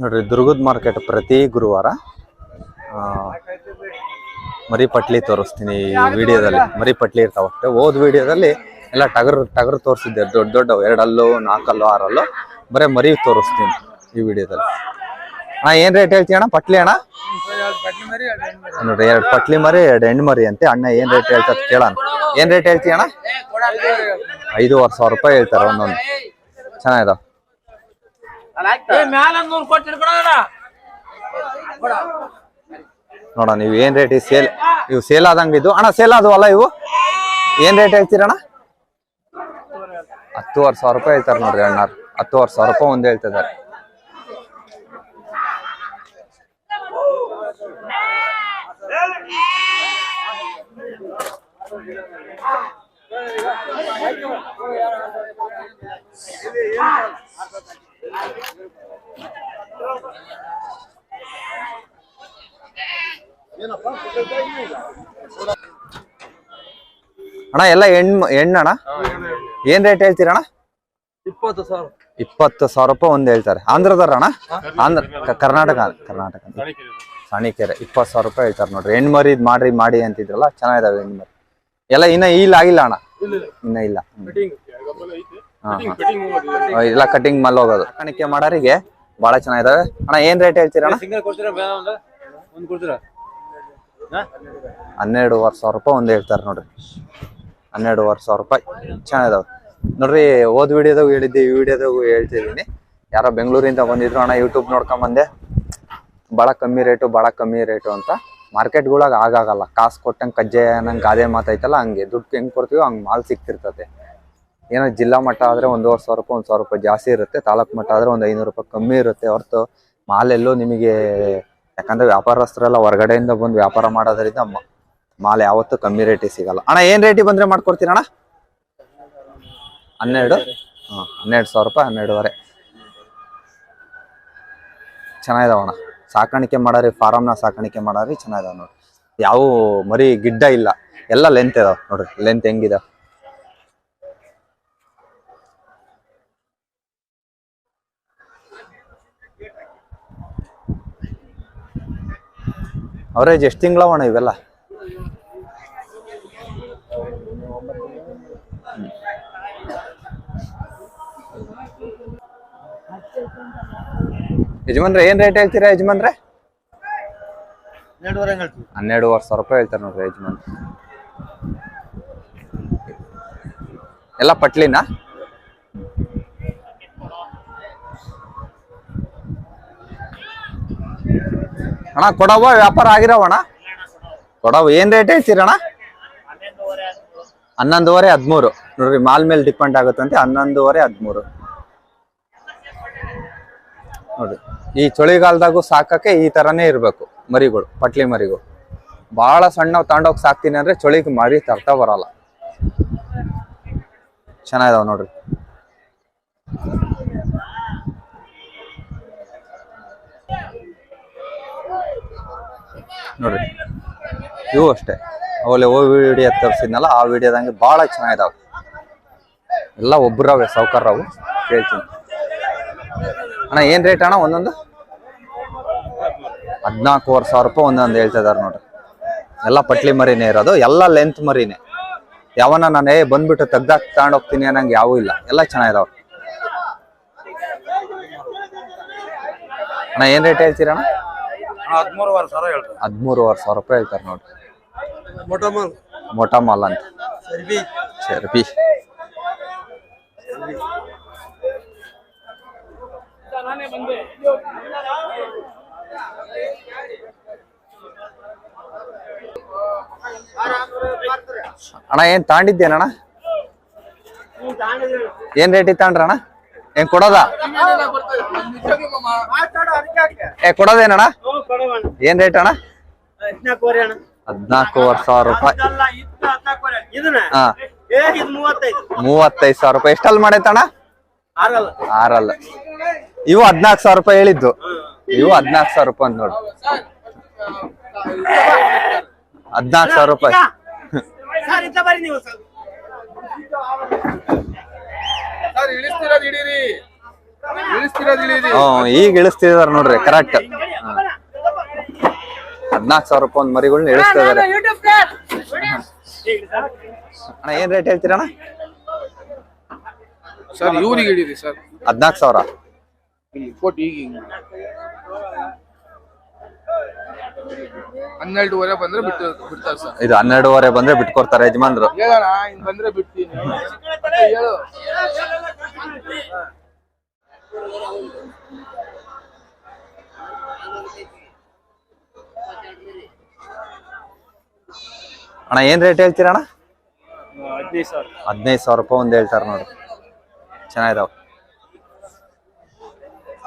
ನೋಡ್ರಿ, ದುರ್ಗದ ಮಾರ್ಕೆಟ್ ಪ್ರತಿ ಗುರುವಾರ ಮರಿ ಪಟ್ಲಿ ತೋರಿಸ್ತೀನಿ ಈ ವಿಡಿಯೋದಲ್ಲಿ. ಮರಿ ಪಟ್ಲಿ ಇರ್ತಾವ ಹೋದ ವಿಡಿಯೋದಲ್ಲಿ ಎಲ್ಲ ಟಗರ್ ಟಗರ್ ತೋರಿಸಿದ್ದೆ. ದೊಡ್ಡ ದೊಡ್ಡ ಎರಡಲ್ಲೋ, ನಾಲ್ಕಲ್ಲು, ಆರಲ್ಲು ಬರೀ ಮರಿ ತೋರಿಸ್ತೀನಿ ಈ ವಿಡಿಯೋದಲ್ಲಿ. ಅಣ್ಣ, ಏನು ರೇಟ್ ಹೇಳ್ತೀಯ ಅಣ್ಣ? ಪಟ್ಲಿ ಅಣ್ಣ? ನೋಡ್ರಿ, ಎರಡು ಪಟ್ಲಿ ಮರಿ, ಎರಡು ಹೆಣ್ಣು ಮರಿ ಅಂತೆ. ಅಣ್ಣ, ಏನು ರೇಟ್ ಹೇಳ್ತಾರೆ ಕೇಳೋಣ. ಏನು ರೇಟ್ ಹೇಳ್ತೀಯ ಅಣ್ಣ? ಐದೂವರೆ ಸಾವಿರ ರೂಪಾಯಿ ಹೇಳ್ತಾರೆ ಒಂದೊಂದು. ಚೆನ್ನಾಗಿದಾವ ನೋಡ ನೀವು ಏನ್ ರೇಟ್ ಸೇಲ್ ಇವು ಸೇಲ್ ಆದಂಗ ಇದು ಅಣ್ಣ ಸೇಲ್ ಆದವಲ್ಲ ಇವು? ಏನ್ ರೇಟ್ ಹೇಳ್ತೀರಣ್ಣ ಹತ್ತುವರೆ ಸಾವಿರ ರೂಪಾಯಿ ಹೇಳ್ತಾರೆ ನೋಡ್ರಿ ಅಣ್ಣಾರ್. ಹತ್ತುವರೆ ಸಾವಿರ ರೂಪಾಯಿ ಒಂದ್ ಹೇಳ್ತಿದ್ದಾರೆ. ಅಣ್ಣ ಎಲ್ಲ ಹೆಣ್ಣು ಹೆಣ್ಣಣ್ಣ? ಏನ್ ರೇಟ್ ಹೇಳ್ತೀರಣ್ಣ? ಇಪ್ಪತ್ತು ಸಾವಿರ. ಇಪ್ಪತ್ತು ಸಾವಿರ ರೂಪಾಯಿ ಒಂದು ಹೇಳ್ತಾರೆ. ಆಂಧ್ರದವ್ರ ಅಣ್ಣ ಆಂಧ್ರ ಕರ್ನಾಟಕ ಕರ್ನಾಟಕ. ಸಾಣಿಕೆರೆ. ಇಪ್ಪತ್ತು ಸಾವಿರ ರೂಪಾಯಿ ಹೇಳ್ತಾರೆ ನೋಡ್ರಿ. ಹೆಣ್ಣು ಮರಿ ಇದ್ ಮಾಡ್ರಿ ಮಾಡಿ ಅಂತಿದ್ರಲ್ಲ ಚೆನ್ನಾಗಿದಾವೆ ಹೆಣ್ಣು ಮರಿ. ಎಲ್ಲ ಇನ್ನ ಇಲ್ಲ ಆಗಿಲ್ಲ ಅಣ್ಣ? ಇನ್ನ ಇಲ್ಲ. ಇಲ್ಲ ಕಟಿಂಗ್ ಮಲ್ ಹೋಗೋದು. ಸಾಕಾಣಿಕೆ ಮಾಡೋರಿಗೆ ಬಹಳ ಚೆನ್ನಾಗಿದಾವೆ. ಅಣ್ಣ ಏನ್ ರೇಟ್ ಹೇಳ್ತೀರಣ್ಣ ಸಿಂಗಲ್ ಕೊಡ್ತೀರಾ ಬೇಡ ಒಂದು ಒಂದು ಕೊಡ್ತೀರಾ ಹನ್ನೆರಡುವರೆ ಸಾವಿರ ರೂಪಾಯಿ ಒಂದು ಹೇಳ್ತಾರೆ ನೋಡ್ರಿ. ಹನ್ನೆರಡುವರೆ ಸಾವಿರ ರೂಪಾಯಿ. ಚೆನ್ನಾಗಿದಾವೆ. ನೋಡ್ರಿ ಓದ್ ವಿಡಿಯೋದಾಗ ಹೇಳಿದ್ದೆ, ಈ ವಿಡಿಯೋದಾಗ ಹೇಳ್ತಿದ್ದೀನಿ ಯಾರೋ ಬೆಂಗಳೂರಿಂದ ಬಂದಿದ್ರು, ಅಣ್ಣ ಯೂಟ್ಯೂಬ್ ನೋಡ್ಕೊಂಬಂದೆ. ಭಾಳ ಕಮ್ಮಿ ರೇಟು ಭಾಳ ಕಮ್ಮಿ ರೇಟು ಅಂತ. ಮಾರ್ಕೆಟ್ಗಳಾಗ ಆಗಾಗಲ್ಲ. ಕಾಸು ಕೊಟ್ಟಂಗೆ ಕಜ್ಜೆ ನಂಗೆ ಗಾದೆ ಮಾತೈತಲ್ಲ ಹಂಗೆ. ದುಡ್ಡು ಹೆಂಗೆ ಕೊಡ್ತೀವೋ, ಹಂಗೆ ಮಾಲ್ ಸಿಕ್ತಿರ್ತತೆ ಏನೋ ಜಿಲ್ಲಾ ಮಟ್ಟ ಆದರೆ ಒಂದೂವರೆ ಸಾವಿರ ರೂಪಾಯಿ, ಒಂದು ಸಾವಿರ ರೂಪಾಯಿ ಜಾಸ್ತಿ ಇರುತ್ತೆ. ತಾಲೂಕು ಮಟ್ಟ ಆದರೆ ಒಂದು ಐನೂರು ರೂಪಾಯಿ ಕಮ್ಮಿ ಇರುತ್ತೆ ಹೊರತು ಮಾಲೆಲ್ಲೂ ನಿಮಗೆ ಯಾಕಂದ್ರೆ ವ್ಯಾಪಾರಸ್ಥರೆಲ್ಲ ಹೊರಗಡೆಯಿಂದ ಬಂದು ವ್ಯಾಪಾರ ಮಾಡೋದ್ರಿಂದ ಮಾಲ್ ಯಾವತ್ತೂ ಕಮ್ಮಿ ರೇಟಿಗೆ ಸಿಗಲ್ಲ. ಅಣ್ಣ, ಏನ್ ರೇಟಿಗೆ ಬಂದ್ರೆ ಮಾಡ್ಕೊಡ್ತೀರಣ್ಣ ಹನ್ನೆರಡು? ಹಾಂ, ಹನ್ನೆರಡು ಸಾವಿರ ರೂಪಾಯಿ, ಹನ್ನೆರಡುವರೆ. ಚೆನ್ನಾಗಿದಾವಣ್ಣ ಸಾಕಾಣಿಕೆ ಮಾಡಾರಿ ಫಾರಮ್ನ ಸಾಕಾಣಿಕೆ ಮಾಡಾರಿ ಚೆನ್ನಾಗಿದಾವ ನೋಡ್ರಿ. ಯಾವ ಮರಿ ಗಿಡ್ಡ ಇಲ್ಲ. ಎಲ್ಲ ಲೆಂತ್ ಇದಾವ ನೋಡ್ರಿ. ಲೆಂತ್ ಹೆಂಗಿದಾವ? ಅವರೇಜ್ ಎಷ್ಟು ತಿಂಗಳವಣ ಇವೆಲ್ಲ. ಯಜಮಾನ್ರೆ ಏನ್ ರೇಟ್ ಹೇಳ್ತೀರಾ ಯಜಮಾನ್ರೆ? ಹನ್ನೆರಡುವರೆ ಸಾವಿರ ರೂಪಾಯಿ ಹೇಳ್ತಾರೆ ನೋಡ್ರಿ ಯಜಮಾನ್ ಎಲ್ಲ ಪಟ್ಲಿನಾ? ಅಣ್ಣ, ಕೊಡವ? ವ್ಯಾಪಾರ ಆಗಿರವಣ ಕೊಡವ. ಏನ್ ರೇಟ್ ಹೇಳ್ತೀರಣ್ಣ ಹನ್ನೊಂದುವರೆ, ಹದಿಮೂರು. ನೋಡ್ರಿ, ಮಾಲ್ ಮೇಲೆ ಡಿಪೆಂಡ್ ಆಗುತ್ತಂತೆ. ಹನ್ನೊಂದುವರೆ, ಹದಿಮೂರು. ನೋಡ್ರಿ, ಈ ಚಳಿಗಾಲದಾಗೂ ಸಾಕಕ್ಕೆ ಈ ತರನೇ ಇರಬೇಕು ಮರಿಗಳು, ಪಟ್ಲಿ ಮರಿಗಳು. ಬಹಳ ಸಣ್ಣ ತಗೊಂಡೋಗಿ ಸಾಕ್ತೀನಿ ಅಂದ್ರೆ ಚಳಿಗೆ ಮರಿ ತರ್ತಾ ಬರಲ್ಲ. ಚೆನ್ನಾಗಿದಾವ ನೋಡ್ರಿ. ನೋಡ್ರಿ. ಇವು ಅಷ್ಟೇ. ಅವಲ್ಲಿ ಓ ವಿಡಿಯೋ ತರಿಸಿದ್ನಲ್ಲ, ಆ ವಿಡಿಯೋದಂಗೆ ಭಾಳ ಚೆನ್ನಾಗಿದಾವೆ. ಎಲ್ಲ ಒಬ್ಬರವೆ ಸಾವುಕಾರವು ಕೇಳ್ತೀನಿ. ಅಣ್ಣ, ಏನ್ ರೇಟ್ ಅಣ್ಣ ಒಂದೊಂದು? ಹದಿನಾಲ್ಕೂವರೆ ಸಾವಿರ ರೂಪಾಯಿ ಒಂದೊಂದು ಹೇಳ್ತಾ ಇದಾರೆ ನೋಡ್ರಿ. ಎಲ್ಲ ಪಟ್ಲಿ ಮರಿನೇ ಇರೋದು, ಎಲ್ಲ ಲೆಂತ್ ಮರಿನೇ. ಯಾವನ ನಾನು, ಏ, ಬಂದ್ಬಿಟ್ಟು ತೆಗ್ದಾಕ್ ತಗೊಂಡು ಹೋಗ್ತೀನಿ ಅನ್ನಂಗೆ ಯಾವೂ ಇಲ್ಲ. ಎಲ್ಲ ಚೆನ್ನಾಗಿದಾವೆ. ಅಣ್ಣ, ಏನು ರೇಟ್ ಹೇಳ್ತೀರಣ್ಣ ಹದಿಮೂರುವರೆ ಸಾವಿರ ಹೇಳ್ತಾರೆ ಹದಿಮೂರುವರೆ ಸಾವಿರ ರೂಪಾಯಿ ಹೇಳ್ತಾರೆ ನೋಡ್ರಿ. ಮೊಟ್ಟ ಮಾಲ್ ಮೋಟಾ ಮಾಲ್ ಅಂತ. ಸರಿ ಚರ್ಬಿ. ಅಣ್ಣ ಏನ್ ತಾಂಡಿದ್ದೇನಣ್ಣ ಏನ್ ರೇಟ್ ತಗೊಂಡ್ರಣ್ಣ ಏನ್ ಕೊಡೋದ? ಏ ಏನ್ ರೇಟ್ ಅಣ್ಣ? ಹದ್ನಾಲ್ಕೂವರೆ ಸಾವಿರ ರೂಪಾಯಿ. ಹಾ. ಮೂವತ್ತೈದು ಸಾವಿರ ರೂಪಾಯಿ. ಎಷ್ಟಲ್ ಮಾಡೈತಣ್ಣ? ಆರಲ್ಲ. ಇವು ಹದಿನಾಲ್ಕು ಸಾವಿರ ರೂಪಾಯಿ ಹೇಳಿದ್ದು. ಇವು ಹದ್ನಾಲ್ಕು ಸಾವಿರ ರೂಪಾಯಿ ನೋಡಿ. ಹದ್ನಾಲ್ಕು ಸಾವಿರ ರೂಪಾಯಿ. ಹ್ಮ್ ಈಗ ಇಳಿಸ್ತಿದಾರ ನೋಡ್ರಿ ಕರೆಕ್ಟ್ ಹದ್ನಾಕ್ ಸಾವಿರ ರೂಪಾಯಿ ಒಂದ್ ಮರಿಗಳ್ನ ಇಳಿಸ್ತಿದಾರೆ ಅಣ್ಣ ಏನ್ ರೇಟ್ ಹೇಳ್ತೀರಣ್ಣ? ಸರ್ ಇವ್ರಿಗೆ ಇಳಿರಿ ಸರ್. ಹದ್ನಾಕ್ ಸಾವಿರ. ಹನ್ನೆರಡುವರೆ ಬಂದ್ರೆ ಬಿಟ್ಟು ಬಿಡ್ತಾರೆ ಸರ್. ಇದು ಹನ್ನೆರಡುವರೆ ಬಂದ್ರೆ ಬಿಟ್ಕೊಡ್ತಾರೆ ಯಜಮಾನ್ರು. ಹೇಳೋಣ ಹಿಂಗ್ ಬಂದ್ರೆ ಬಿಡ್ತೀನಿ. ಹೇಳು. ಅಣ್ಣ ಏನ್ ರೇಟ್ ಹೇಳ್ತೀರಣ ಹದಿನೈದು ಸಾವಿರ. ಹದಿನೈದು ಸಾವಿರ ರೂಪಾಯಿ ಒಂದ್ ಹೇಳ್ತಾರೆ ನೋಡಿ. ಚೆನ್ನಾಗಿದಾವ.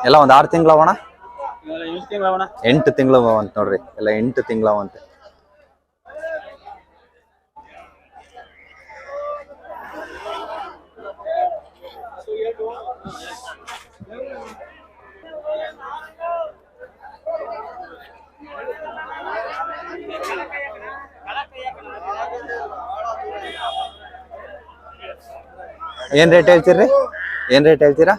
ಎಲ್ಲ ಒಂದ್ ಆರು ತಿಂಗಳವಣ ಎಂಟು ತಿಂಗಳ ಅಂತ ನೋಡ್ರಿ ಎಲ್ಲ ಎಂಟು ತಿಂಗಳವಂತೆ ಏನ್ ರೇಟ್ ಹೇಳ್ತೀರಿ? ಏನ್ ರೇಟ್ ಹೇಳ್ತೀರಾ?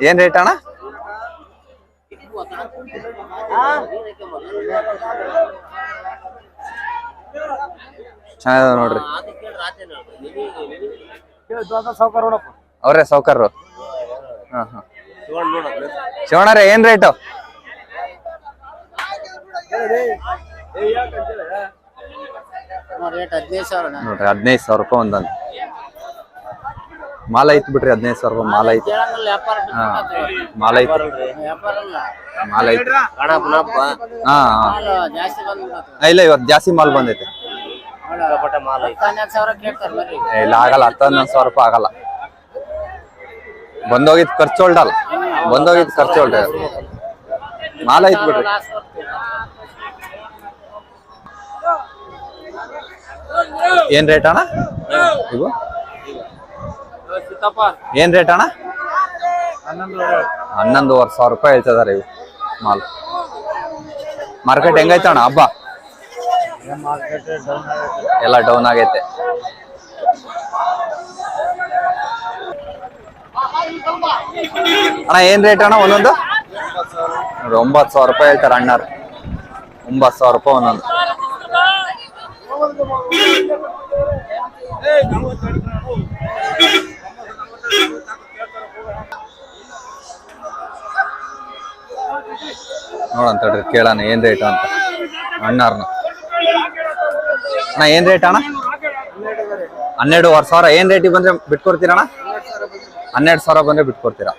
ಏನ್ ರೇಟ್ ಅಣ್ಣ? ಚೆನ್ನಾಗಿದೆ ನೋಡ್ರಿ. ಅವ್ರೆ ಸೌಕರ್ರು ಹಾ ಹಾ. ಶಿವಣ್ಣರೇ ಏನ್ ರೇಟು ನೋಡ್ರಿ ಹದಿನೈದು ಸಾವಿರ ರೂಪಾಯಿ ಒಂದಂತ ಮಾಲ ಐತ್ ಬಿಡ್ರಿ ಹದಿನೈದು ಸಾವಿರ ರೂಪಾಯಿ ಮಾಲ ಐತಿ. ಮಾಲ ಐತಿ. ಮಾಲ ಐತಿ. ಹಾ ಹಾ. ಇಲ್ಲ ಇವತ್ತು ಜಾಸ್ತಿ ಮಾಲ್ ಬಂದೈತೆ. ಇಲ್ಲ, ಆಗಲ್ಲ ಹತ್ತು ಹನ್ನೊಂದು ಸಾವಿರ ರೂಪಾಯಿ ಆಗಲ್ಲ. ಬಂದೋಗಿದ್ ಖರ್ಚು ಹೊಲ್ಡಲ್ಲ ಬಂದೋಗಿದ್ ಖರ್ಚು ಹೊಲ್ಡ ಮಾಲ ಐತ್ ಬಿಡ್ರಿ. ಏನ್ ರೇಟ್ ಅಣ್ಣ? ಇವು? ಏನ್ ರೇಟ್ ಅಣ್ಣ? ಹನ್ನೊಂದುವರೆ. ಸಾವಿರ ರೂಪಾಯಿ ಹೇಳ್ತಿದಾರೆ ಇವು ಮಾಲ್. ಮಾರ್ಕೆಟ್ ಹೆಂಗೈತೆ ಅಣ್ಣ? ಹಬ್ಬ? ಎಲ್ಲ ಡೌನ್ ಆಗೈತೆ. ಅಣ್ಣ ಏನ್ ರೇಟ್ ಅಣ್ಣ ಒಂದೊಂದು? ನೋಡ್ರಿ ಒಂಬತ್ತು ಸಾವಿರ ರೂಪಾಯಿ ಹೇಳ್ತಾರೆ ಅಣ್ಣಾರು ಒಂಬತ್ತು ಸಾವಿರ ರೂಪಾಯಿ ಒಂದೊಂದು. ನೋಡಂತ ಹೇಳ್ರಿ ಕೇಳೋಣ ಏನ್ ರೇಟ್ ಅಂತ. ಅಣ್ಣಾರ್ನ. ಅಣ್ಣ ಏನ್ ರೇಟ್ ಅಣ್ಣ? ಹನ್ನೆರಡುವರೆ ಸಾವಿರ. ಏನ್ ರೇಟಿಗೆ ಬಂದ್ರೆ ಬಿಟ್ಕೊಡ್ತೀರಣ್ಣ? ಹನ್ನೆರಡು ಸಾವಿರ ಬಂದ್ರೆ ಬಿಟ್ಕೊಡ್ತೀರಾ?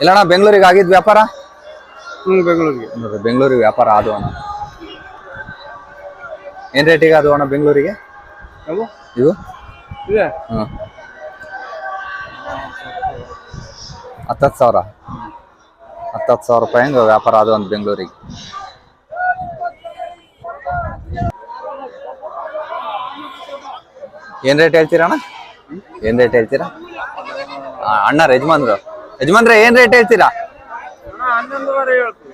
ಇಲ್ಲಣ್ಣ ಬೆಂಗಳೂರಿಗೆ ಆಗಿದ್ ವ್ಯಾಪಾರ? ಬೆಂಗಳೂರಿಗೆ. ಬೆಂಗಳೂರಿಗೆ ವ್ಯಾಪಾರ ಅದು ಅಣ್ಣ. ಏನ್ ಈಗ ಅದು ಅಣ್ಣ ಬೆಂಗಳೂರಿಗೆ? ಇವು? ಹ್ಮ್ ಹತ್ತತ್ತು ಸಾವಿರ. ಹತ್ತತ್ತು ಸಾವಿರ ರೂಪಾಯಿ ಹೆಂಗ ವ್ಯಾಪಾರ ಅದು ಒಂದು ಬೆಂಗಳೂರಿಗೆ. ಏನ್ ರೇಟ್ ಹೇಳ್ತೀರಾ ಅಣ್ಣ? ಏನ್ ರೇಟ್ ಹೇಳ್ತೀರಾ? ಅಣ್ಣ ಯಜಮಾನ್ರು. ಯಜಮಾನ್ರೆ ಏನ್ ರೇಟ್ ಹೇಳ್ತೀರಾ?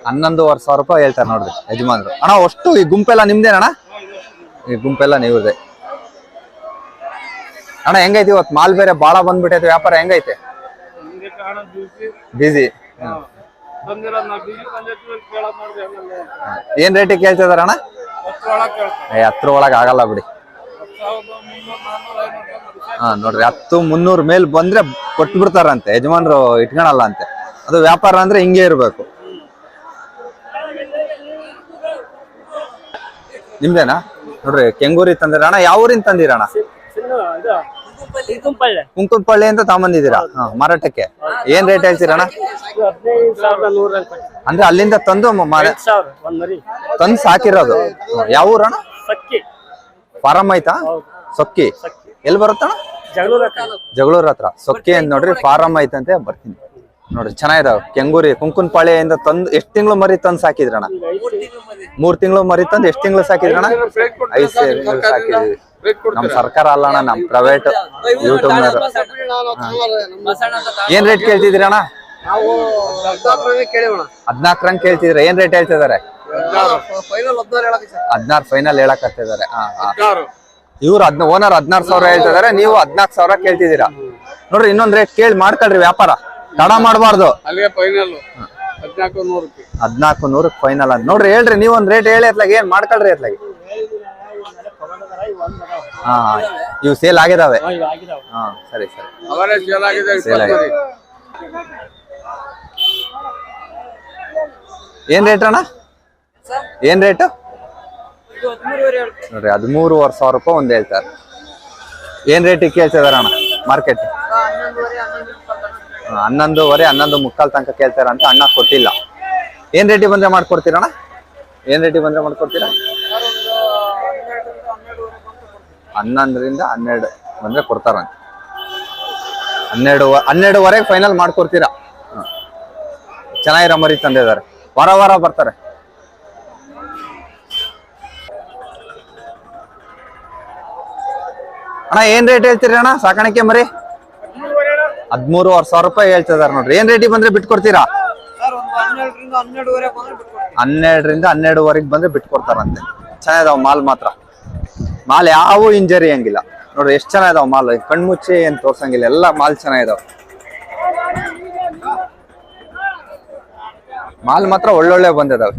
ಹನ್ನೊಂದುವರೆ ಸಾವಿರ ರೂಪಾಯಿ ಹೇಳ್ತಾರೆ ನೋಡ್ರಿ ಯಜಮಾನ್ರು. ಅಣ್ಣ ಅಷ್ಟು ಈ ಗುಂಪೆಲ್ಲ ನಿಮ್ದೇನಣ್ಣ? ಈ ಗುಂಪೆಲ್ಲ ನೀವ್ರದೆ ಅಣ್ಣ ಹೆಂಗೈತಿ ಇವತ್ತು? ಮಾಲ್ ಬೇರೆ ಬಾಳ ಬಂದ್ಬಿಟ್ಟೈತೆ ವ್ಯಾಪಾರ ಹೆಂಗೈತೆ? ಬಿಸಿ ಏನ್ ರೇಟಿಗೆ ಕೇಳ್ತಿದಾರ ಅಣ್ಣ? ಏ ಹತ್ರ ಒಳಗ ಆಗಲ್ಲ ಬಿಡಿ. ಹಾ ನೋಡ್ರಿ ಹತ್ತು ಮುನ್ನೂರ್ ಮೇಲ್ ಬಂದ್ರೆ ಕೊಟ್ಟು ಬಿಡ್ತಾರಂತೆ ಯಜಮಾನ್ರು ಇಟ್ಕೊಳಲ್ಲ ಅಂತೆ ಅದು ವ್ಯಾಪಾರ ಅಂದ್ರೆ ಹಿಂಗೆ ಇರ್ಬೇಕು. ನಿಮ್ದೇನಾ? ನೋಡ್ರಿ ಕೆಂಗೂರಿ ತಂದಿರ ಅಣ್ಣ ಯಾವ ಊರಿಂದ ಕುಂಪಳ್ಳೆ ಕುಂಕುಂಪಳ್ಳಿ ಅಂತ ತಗೊಂಬಂದಿದ್ದೀರಾ? ಮಾರಾಟಕ್ಕೆ. ಏನ್ ರೇಟ್ ಹೇಳ್ತೀರಣ್ಣ ಸಾವಿರದ ಅಂದ್ರೆ ಅಲ್ಲಿಂದ ತಂದು ತಂದು ಸಾಕಿರೋದು. ಯಾವ ಸಕ್ಕಿ. ಫಾರಂ ಐತಾ ಸೊಕ್ಕಿ. ಎಲ್ಲಿ ಬರುತ್ತಣ್ಣ? ಜಗಳೂರ ಜಗಳೂರ್ ಹತ್ರ. ಸೊಕ್ಕಿ ಅಂತ ನೋಡ್ರಿ ಫಾರಂ ಐತಂತೆ ಬರ್ತೀನಿ. ನೋಡ್ರಿ ಚೆನ್ನಾಗಿದಾವ. ಕೆಂಗೂರಿ ಕುಂಕುನ್ಪಾಳ್ಯದಿಂದ ತಂದು ಎಷ್ಟ್ ತಿಂಗಳು ಮರಿ ತಂದು ಸಾಕಿದ್ರಣ್ಣ? ಮೂರ್ ತಿಂಗಳು ಮರಿ ತಂದು ಎಷ್ಟ್ ತಿಂಗಳು ಸಾಕಿದ್ರಣ್ಣ? ಐದು ತಿಂಗಳು ಸಾಕಿದ್ವಿ. ನಮ್ ಸರ್ಕಾರ ಅಲ್ಲಣ್ಣ ನಮ್ ಪ್ರೈವೇಟ್ ಯೂಟ್ಯೂಬ್ ಏನ್ ರೇಟ್ ಕೇಳಿವಣ ಹದ್ನಾಲ್ಕು ರಂಗ್ ಕೇಳ್ತಿದ್ರ ಏನ್ ರೇಟ್ ಹೇಳ್ತಿದಾರೆ ಹದಿನಾರು ಫೈನಲ್ ಹೇಳಕ್ ಹತ್ತಿದ್ದಾರೆ ಇವ್ರು ಹದ್ನ, ಓನರ್ ಹದ್ನಾರು ಸಾವಿರ ಹೇಳ್ತಿದಾರೆ ನೀವು ಹದ್ನಾಲ್ಕು ಸಾವಿರ ಕೇಳ್ತಿದ್ದೀರಾ? ನೋಡ್ರಿ, ಇನ್ನೊಂದ್ ರೇಟ್ ಕೇಳಿ ಮಾಡ್ಕೊಳ್ರಿ ವ್ಯಾಪಾರ. ತಡ ಮಾಡಬಾರ್ದು. ಅಲ್ಲಿಗೆ ಫೈನಲ್ ಹದಿನಾಲ್ಕು ನೂರಕ್ಕೆ. ಹದ್ನಾಲ್ಕು ನೂರಕ್ಕೆ ಫೈನಲ್ ಅಂತ ನೋಡ್ರಿ ಹೇಳ್ರಿ ನೀವ್ ಒಂದ್ ರೇಟ್ ಹೇಳಿ ಅತ್ಲಾಗ ಏನ್ ಮಾಡ್ಕೊಳ್ರಿ ಅತ್ಲಾಗ ಹಾ ಇವು ಸೇಲ್ ಆಗಿದಾವೆ. ಹಾ ಸರಿ ಸರಿ. ಅವರೇ ಸೇಲ್ ಆಗಿದೆ ಸೇಲ್ ಇಪ್ಪತ್ತು ಆಗಿದೆ. ಏನ್ ರೇಟ್ ಅಣ್ಣ? ಏನ್ ರೇಟ್ ನೋಡ್ರಿ ಹದಿಮೂರುವರೆ ಸಾವಿರ ರೂಪಾಯಿ ಒಂದ್ ಹೇಳ್ತಾರೆ. ಏನ್ ರೇಟಿಗೆ ಕೇಳ್ತಿದಾರ ಅಣ್ಣ ಮಾರ್ಕೆಟ್ ಹನ್ನೊಂದುವರೆ, ಹನ್ನೊಂದು ಮುಕ್ಕಾಲ್ ತನಕ ಕೇಳ್ತಾರ ಅಂತ ಅಣ್ಣ ಕೊಟ್ಟಿಲ್ಲ. ಏನ್ ರೇಟಿ ಬಂದ್ರೆ ಮಾಡ್ಕೊಡ್ತೀರಣ್ಣ? ಏನ್ ರೇಟಿ ಬಂದ್ರೆ ಮಾಡ್ಕೊಡ್ತೀರಾ? ಹನ್ನೊಂದರಿಂದ ಹನ್ನೆರಡು ಬಂದ್ರೆ ಕೊಡ್ತಾರಂತ. ಹನ್ನೆರಡು, ಹನ್ನೆರಡುವರೆಗೆ ಫೈನಲ್ ಮಾಡ್ಕೊಡ್ತೀರ. ಚೆನ್ನಾಗಿರೋ ಮರಿ ತಂದಿದ್ದಾರೆ. ವಾರ ವಾರ ಬರ್ತಾರೆ. ಅಣ್ಣ, ಏನ್ ರೇಟ್ ಹೇಳ್ತೀರಿ ಅಣ್ಣ? ಸಾಕಾಣಿಕೆ ಮರಿ? ಹದಿಮೂರುವರೆ ಸಾವಿರ ರೂಪಾಯಿ ಹೇಳ್ತಿದಾರೆ ನೋಡ್ರಿ. ಏನ್ ರೇಟಿಗೆ ಬಂದ್ರೆ ಬಿಟ್ಕೊಡ್ತೀರಾ? ಹನ್ನೆರಡರಿಂದ ಹನ್ನೆರಡುವರೆಗೆ ಬಂದ್ರೆ ಬಿಟ್ಕೊಡ್ತಾರಂತೆ. ಚೆನ್ನಾಗಿದಾವ ಮಾಲ್ ಮಾತ್ರ. ಮಾಲ್ ಯಾವ ಇಂಜರಿ ಹಂಗಿಲ್ಲ ನೋಡ್ರಿ ಎಷ್ಟು ಚೆನ್ನಾಗಿದಾವ ಮಾಲ್. ಕಣ್ಮುಚ್ಚಿ ಏನ್ ತೋರ್ಸಂಗಿಲ್ಲ. ಎಲ್ಲ ಮಾಲ್ ಚೆನ್ನಾಗಿದಾವ. ಮಾಲ್ ಮಾತ್ರ ಒಳ್ಳೊಳ್ಳೆ ಬಂದಿದಾವೆ.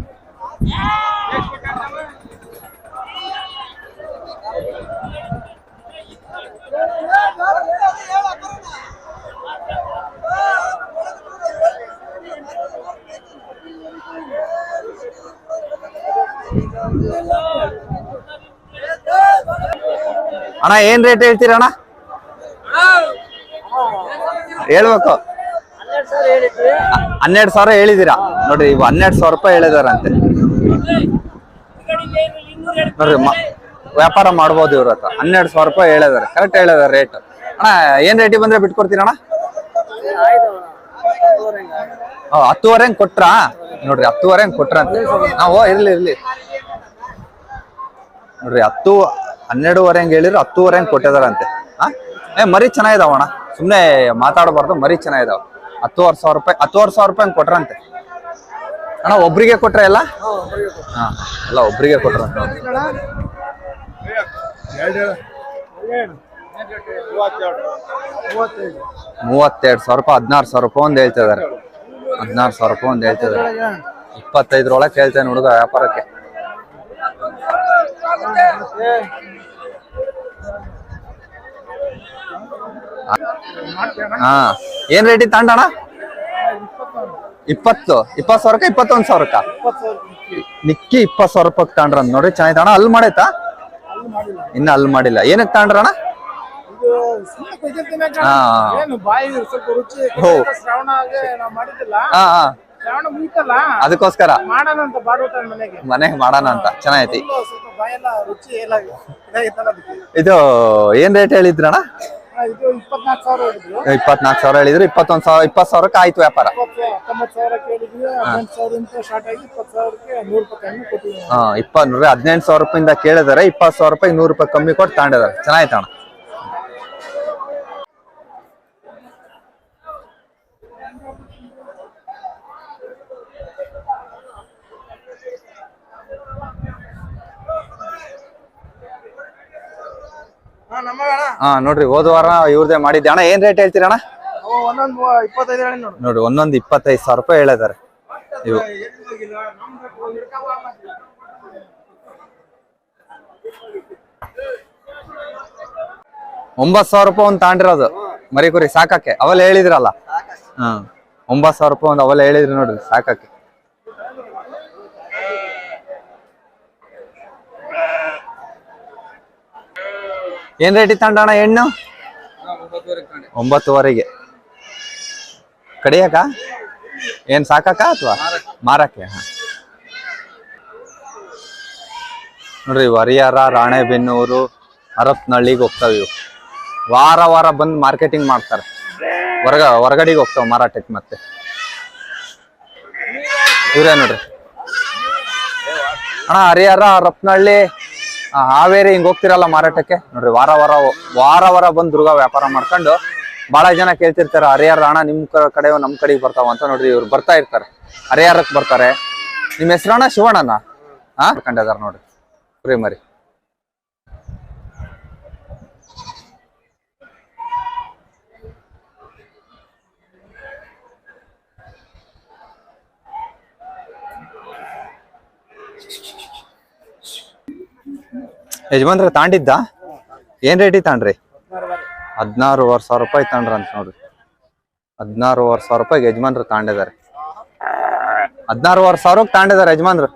ಅಣ್ಣ, ಏನ್ ರೇಟ್ ಹೇಳ್ತೀರ ಅಣ್ಣ? ಹೇಳ್ಬೇಕು. ಹನ್ನೆರಡು ಸಾವಿರ ಹೇಳಿದಿರಾ ನೋಡ್ರಿ, ಇವು ಹನ್ನೆರಡು ಸಾವಿರ ರೂಪಾಯಿ ಹೇಳಿದಾರಂತೆ. ನೋಡ್ರಿ ವ್ಯಾಪಾರ ಮಾಡ್ಬೋದು ಇವ್ರ ಹತ್ರ. ಹನ್ನೆರಡು ಸಾವಿರ ರೂಪಾಯಿ ಹೇಳಿದಾರೆ. ಕರೆಕ್ಟ್ ಹೇಳಿದಾರೆ ರೇಟ್ ಅಣ್ಣ, ಏನ್ ರೇಟಿಗೆ ಬಂದ್ರೆ ಬಿಟ್ಕೊಡ್ತೀರಣ್ಣ ಹತ್ತುವರೆ ಹಂಗ್ ಕೊಟ್ರಾ? ನೋಡ್ರಿ, ಹತ್ತುವರೆ ಹಂಗ್ ಕೊಟ್ರಂತೆ. ನಾವು, ಇರ್ಲಿ ಇರ್ಲಿ. ನೋಡ್ರಿ, ಹತ್ತು ಹನ್ನೆರಡುವರೆ ಹಂಗೆ ಹೇಳಿದ್ರು, ಹತ್ತುವರೆ ಹಂಗೆ ಕೊಟ್ಟಿದಾರಂತೆ. ಏ, ಮರಿ ಚೆನ್ನಾಗಿದಾವಣ್ಣ ಸುಮ್ಮನೆ ಮಾತಾಡಬಾರ್ದು, ಮರಿ ಚೆನ್ನಾಗಿದಾವ. ಹತ್ತುವರೆ ಸಾವಿರ ರೂಪಾಯಿ, ಹತ್ತುವರೆ ಸಾವಿರ ರೂಪಾಯಿ ಹಂಗೆ ಕೊಟ್ರಂತೆ. ಅಣ್ಣ, ಒಬ್ರಿಗೆ ಕೊಟ್ರೆ ಎಲ್ಲ? ಹಾ ಎಲ್ಲ ಒಬ್ರಿಗೆ ಕೊಟ್ರ. ಮೂವತ್ತೆರಡು ಸಾವಿರ ರೂಪಾಯಿ, ಹದಿನಾರು ಸಾವಿರ ರೂಪಾಯಿ ಒಂದ್ ಹೇಳ್ತಿದಾರೆ ಹದಿನಾರು ಸಾವಿರ ರೂಪಾಯಿ ಒಂದ್ ಹೇಳ್ತಿದಾರೆ ಇಪ್ಪತ್ತೈದರೊಳಗೆ ಕೇಳ್ತೇನೆ ಹುಡುಗ ವ್ಯಾಪಾರಕ್ಕೆ. ಹಾ. ಏನ್ ಇತ್ತು ಅಣ್ಣ? ಇಪ್ಪತ್ತು. ಇಪ್ಪತ್ತು ಸಾವಿರಕ್ಕ ಇಪ್ಪತ್ತೊಂದು ಸಾವಿರಕ್ಕ? ನಿಕ್ಕಿ ಇಪ್ಪತ್ತು ಸಾವಿರ ರೂಪಾಯಿ ತಾಂಡ್ರ ನೋಡಿ ಚೆನ್ನಾಗಿ ಅಣ್ಣ. ಅಲ್ಲಿ ಮಾಡೈತಾ? ಇನ್ನ ಅಲ್ಲಿ ಮಾಡಿಲ್ಲ. ಏನಕ್ಕೆ ಶ್ರಾವಣ ಅದಕ್ಕೋಸ್ಕರ. ಮನೆಗೆ. ಮಾಡೋಣ ಅಂತ. ಚೆನ್ನಾಗೈತಿ. ಇದು ಏನ್ ರೇಟ್ ಹೇಳಿದ್ರಣ್ಣ ಇಪ್ಪತ್ನಾಲ್ಕು ಸಾವಿರ ಹೇಳಿದ್ರು. ಇಪ್ಪತ್ತೊಂದು ಸಾವಿರ ಇಪ್ಪತ್ತು ಸಾವಿರಕ್ಕೆ ಆಯ್ತು ವ್ಯಾಪಾರ. ಹಾ. ಇಪ್ಪತ್ ಹದಿನೆಂಟು ಸಾವಿರ ರೂಪಾಯಿಂದ ಕೇಳಿದಾರೆ. ಇಪ್ಪತ್ತು ಸಾವಿರ ರೂಪಾಯಿ ನೂರು ರೂಪಾಯಿ ಕಮ್ಮಿ ಕೊಟ್ಟು ತಗೊಂಡಿದ್ದಾರೆ. ಚೆನ್ನಾಗಿ ಅಣ್ಣ. ಹಾ ನೋಡ್ರಿ ಹೋದ ವಾರ ಇವ್ರದೇ ಮಾಡಿದ್ದೆ. ಅಣ್ಣ ಏನ್ ರೇಟ್ ಹೇಳ್ತೀರ ಅಣ್ಣ? ನೋಡ್ರಿ ಒಂದೊಂದು ಇಪ್ಪತ್ತೈದು ಸಾವಿರ ರೂಪಾಯಿ ಹೇಳಿದಾರೆ ಒಂಬತ್ ಒಂಬತ್ತು ಸಾವಿರ ರೂಪಾಯಿ ಒಂದು ತಾಂಡಿರೋದು. ಮರಿ ಕುರಿ ಸಾಕಕ್ಕೆ. ಅವಲ್ಲ ಹೇಳಿದ್ರಲ್ಲ. ಹ್ಮ್ ಒಂಬತ್ತು ಸಾವಿರ ರೂಪಾಯಿ ಒಂದ್ ಅವಲ್ಲ ಹೇಳಿದ್ರಿ ನೋಡ್ರಿ ಸಾಕಕ್ಕೆ. ಏನ್ ರೇಟ್ ಇತ್ತಂಡಣ ಹೆಣ್ಣು? ಒಂಬತ್ತುವರೆಗೆ. ಕಡಿಯಕ ಏನ್ ಸಾಕಾಕ ಅಥವಾ ಮಾರಕ್ಕೆ? ಹಾ. ನೋಡ್ರಿ ಹರಿಹರ ರಾಣೆಬೆನ್ನೂರು ಅರಪ್ನಳ್ಳಿಗೆ ಹೋಗ್ತಾವ ಇವು. ವಾರ ವಾರ ಬಂದು ಮಾರ್ಕೆಟಿಂಗ್ ಮಾಡ್ತಾರೆ. ಹೊರಗ ಹೊರಗಡೆಗೆ ಹೋಗ್ತಾವ ಮಾರಾಟಕ್ಕೆ ಮತ್ತೆ. ಇವ್ರೆ ನೋಡ್ರಿ. ಅಣ್ಣ ಹರಿಹರ ಹರಪನಹಳ್ಳಿ ಆ, ಹಾವೇರಿ ಹಿಂಗ್ ಹೋಗ್ತಿರಲ್ಲ ಮಾರಾಟಕ್ಕೆ? ನೋಡ್ರಿ, ವಾರ ವಾರ ವಾರ ವಾರ ಬಂದು ದುರ್ಗಾ ವ್ಯಾಪಾರ ಮಾಡ್ಕೊಂಡು ಬಹಳ ಜನ ಕೇಳ್ತಿರ್ತಾರೆ ಹರಿಹರ ಅಣ್ಣ ನಿಮ್ ಕಡೆ ನಮ್ ಕಡೆಗೆ ಬರ್ತಾವ ಅಂತ ನೋಡ್ರಿ ಇವ್ರು ಬರ್ತಾ ಇರ್ತಾರೆ. ಹರಿಹರಕ್ ಬರ್ತಾರೆ. ನಿಮ್ ಹೆಸರಣ್ಣ ಶಿವಣ್ಣನ? ಹಾ ಕಂಡಿದಾರ ನೋಡ್ರಿ. ಕುರಿ ಮರಿ. ಯಜಮಾನ್ರ ತಾಂಡಿದ್ದ? ಏನ್ ರೇಟಿಗೆ ತಾಂಡ್ರಿ ಹದಿನಾರೂವರೆ ಸಾವಿರ ರೂಪಾಯಿ ತಾಂಡ್ರ ಅಂತ ನೋಡ್ರಿ. ಹದಿನಾರೂವರೆ ಸಾವಿರ ರೂಪಾಯಿಗೆ ಯಜಮಾನ್ರು ತಾಂಡಿದ್ದಾರೆ ಹದಿನಾರೂವರೆ ಸಾವಿರಕ್ಕೆ ತಾಂಡಿದ್ದಾರೆ ಯಜಮಾನ್ರು.